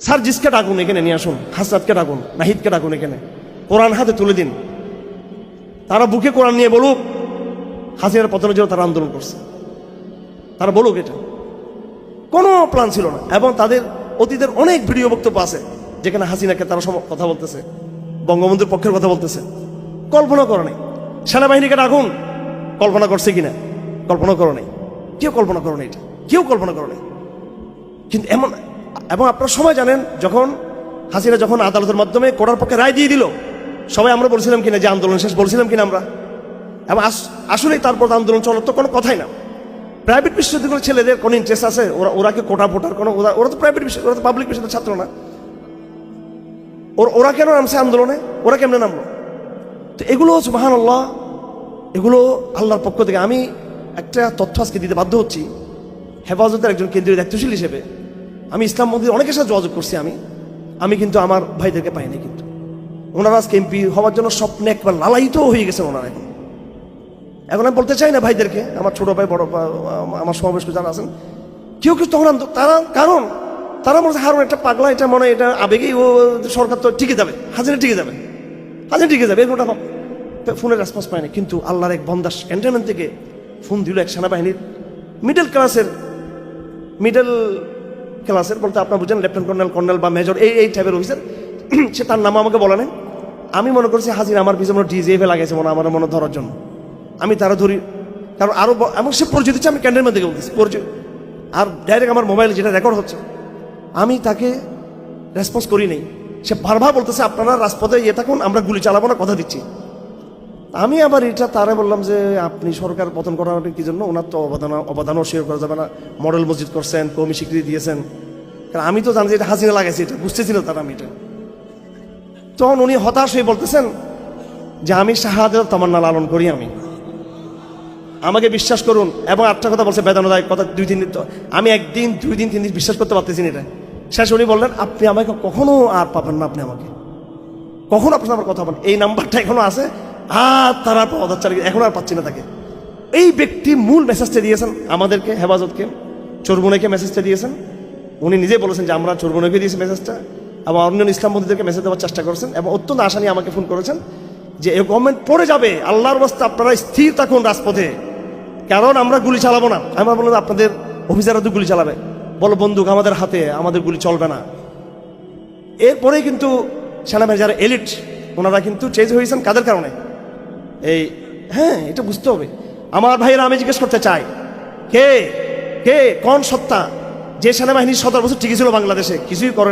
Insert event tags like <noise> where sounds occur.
Sir, জিসকে ডাকুন এখানে, নিয়ে আসুন। হাসনাতকে ডাকুন, নাহিদকে ডাকুন এখানে। কোরআন হাতে তুলে দিন। তারা বুকে কোরআন নিয়ে বলুক, হাসিনার পতনের জন্য তারা আন্দোলন করছে। তারা বলুক এটা। কোনো প্ল্যান ছিল না। এবং তাদের অতীতের অনেক ভিডিও বক্তব্য আছে, যেখানে হাসিনাকে তারা কথা বলতেছে, বঙ্গবন্ধুর পক্ষের কথা বলতেছে। কল্পনা করো নাই। সেনাবাহিনীকে ডাকুন, কল্পনা করছে কিনা? কল্পনা করো নাই। কেউ কল্পনা করো এটা। কেউ কল্পনা করো নাই। কিন্তু এমন এবং আপনারা সবাই জানেন যখন হাসিনা যখন আদালতের মাধ্যমে কোটার পক্ষে রায় দিয়ে দিল, সবাই আমরা বলছিলাম কিনা যে আন্দোলন শেষ বলছিলাম কিনা আমরা। এবং আস- আসলেই তারপর আন্দোলন চলার তো কোনো কথাই না। প্রাইভেট বিশ্ববিদ্যালয়ের ছেলেদের কোনো ইন্টারেস্ট আছে? ওরা ওরা কি কোটা ভোটার কোনো ওরা ওরা তো প্রাইভেট বিশ্ব ওরা তো পাবলিক বিশ্ববিদ্যালয়ের ছাত্র না। ওর ওরা কেন নামছে আন্দোলনে? ওরা কেমনে নামলো? তো এগুলো সুবাহান আল্লাহ এগুলো আল্লাহর পক্ষ থেকে আমি একটা তথ্য আজকে দিতে বাধ্য হচ্ছি। হেফাজতের একজন কেন্দ্রীয় দায়িত্বশীল হিসেবে। আমি ইসলাম মন্দির অনেকের সাথে যোগাযোগ করছি আমি। আমি কিন্তু আমার ভাইদেরকে পাইনি কিন্তু। ওনারা আজকে এমপি হওয়ার জন্য স্বপ্নে একবার লালায়িত হয়ে গেছেন ওনারা এখন। এখন আমি বলতে চাই না ভাইদেরকে, আমার ছোট ভাই, বড় আমার সমাবেশকে যারা আছেন, কেউ কেউ তখন তারা কারণ তারা মনে হারুন একটা পাগলা, এটা মনে এটা আবেগেই ও সরকার তো টিকে যাবে, হাজিরা টিকে যাবে। হাজিরা টিকে যাবে এরকমটা ফোনের রেসপন্স পায়নি কিন্তু আল্লাহর এক বন্দাস ক্যান্টনমেন্ট থেকে ফোন দিল এক সেনাবাহিনীর মিডল ক্লাসের মিডল ক্লাসের বলতে আপনার বুঝেন, লেফটেন্যান্ট কর্নেল কর্নেল বা মেজর, এই এই টাইপের অফিসার <clears throat> সে তার নাম আমাকে বলে নেই। আমি মনে করছি, হাজির, আমার পিছনে মনে ডিজিএফে লাগাইছে মনে আমার মনে ধরার জন্য। আমি তারা ধরি, কারণ আরও ব- এমন সে পরিচয় দিচ্ছে আমি ক্যান্ডেল থেকে বলতেছি পরিচিত আর ডাইরেক্ট আমার মোবাইলে যেটা রেকর্ড হচ্ছে, আমি তাকে রেসপন্স করি নেই। সে বারবার বলতেছে, আপনারা রাজপথে ইয়ে থাকুন, আমরা গুলি চালাবো না, কথা দিচ্ছি। আমি আবার এটা তারা বললাম যে আপনি সরকার পতন করার কি জন্য? ওনার তো অবদান অবদানও স্বীকার করা যাবে না। মডেল মসজিদ করছেন কমি স্বীকৃতি দিয়েছেন। কারণ আমি তো জানি যে এটা হাসিনা লাগাইছে, এটা বুঝতেছিল তারা আমি এটা। তখন উনি হতাশ হয়ে বলতেছেন যে আমি শাহাদের তামান্না লালন করি আমি। আমাকে বিশ্বাস করুন, এবং আটটা কথা বলছে বেদনাদায়ক কথা, দুই তিন দিন আমি একদিন, দুই দিন, তিন দিন বিশ্বাস করতে পারতেছি না এটা। শেষ উনি বললেন, আপনি আমাকে কখনো আর পাবেন না আপনি আমাকে। কখনো আপনার আমার কথা বলেন এই নাম্বারটা এখনও আছে। আর তারা পদার চালিয়ে এখন আর পাচ্ছি না তাকে। এই ব্যক্তি মূল মেসেজটা দিয়েছেন আমাদেরকে, হেফাজতকে। চোরবুনেকে মেসেজটা দিয়েছেন। উনি নিজে বলেছেন যে আমরা চোরবুনেকে দিয়েছি মেসেজটা এবং অন্য ইসলাম বন্ধুদেরকে মেসেজ দেওয়ার চেষ্টা করেছেন এবং অত্যন্ত আশা নিয়ে আমাকে ফোন করেছেন যে এই গভর্নমেন্ট পড়ে যাবে। আল্লাহর অবস্থা আপনারা স্থির থাকুন রাজপথে। কারণ আমরা গুলি চালাবো না। আমরা বললাম, আপনাদের অফিসাররা তো গুলি চালাবে। বলো, বন্দুক আমাদের হাতে, আমাদের গুলি চলবে না। এরপরেই কিন্তু সেনাবাহিনী যারা এলিট ওনারা কিন্তু চেঞ্জ হয়েছেন কাদের কারণে? এই হ্যাঁ এটা বুঝতে হবে। আমার ভাইয়েরা আমি জিজ্ঞেস করতে চাই, কে? কে? কোন সত্তা? যে সেনাবাহিনীর সতেরো বছর ঠিকই ছিল বাংলাদেশে, কিছুই করে